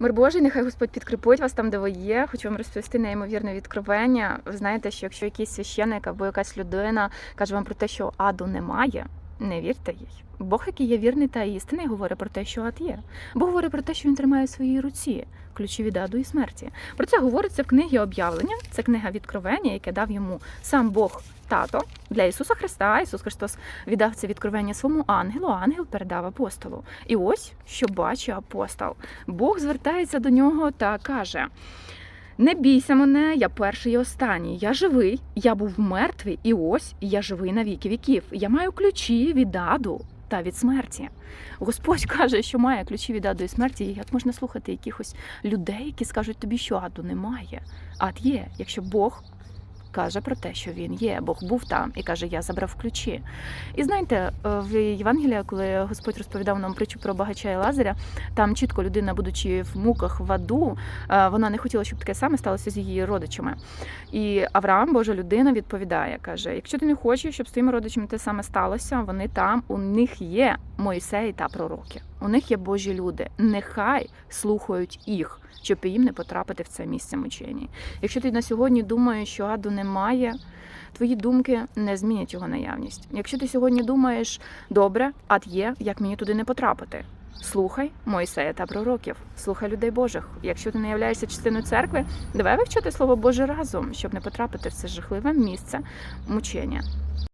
Мир Божий, нехай Господь підкріпить вас там, де ви є. Хочу вам розповісти неймовірне відкривання. Ви знаєте, що якщо якийсь священник або якась людина каже вам про те, що аду немає, не вірте їй. Бог, який є вірний та істинний, говорить про те, що ад є. Бог говорить про те, що він тримає в своїй руці ключі від аду і смерті. Про це говориться в книгі об'явлення. Це книга відкровення, яке дав йому сам Бог тато для Ісуса Христа. Ісус Христос віддав це відкровення своєму ангелу, ангел передав апостолу. І ось що бачить апостол. Бог звертається до нього та каже. Не бійся мене, я перший і останній. Я живий, я був мертвий, і ось я живий на віки віків. Я маю ключі від аду та від смерті. Господь каже, що має ключі від аду і смерті. Як можна слухати якихось людей, які скажуть тобі, що аду немає? Ад є, якщо Бог каже про те, що він є. Бог був там і каже, я забрав ключі. І знаєте, е, в Євангелії, коли Господь розповідав нам притчу про багача і Лазаря, там чітко людина, будучи в муках в аду, е, вона не хотіла, щоб таке саме сталося з її родичами. І Авраам, Божа людина, відповідає, каже: якщо ти не хочеш, щоб з твоїми родичами те саме сталося, вони там, у них є Мойсей та пророки. У них є Божі люди. Нехай слухають їх, щоб їм не потрапити в це місце мучені. Якщо ти на сьогодні думаєш, що аду немає, твої думки не змінять його наявність. Якщо ти сьогодні думаєш, добре, ад є, як мені туди не потрапити. Слухай Мойсея та пророків, слухай людей Божих. Якщо ти не являєшся частиною церкви, давай вивчати слово Боже разом, щоб не потрапити в це жахливе місце мучення.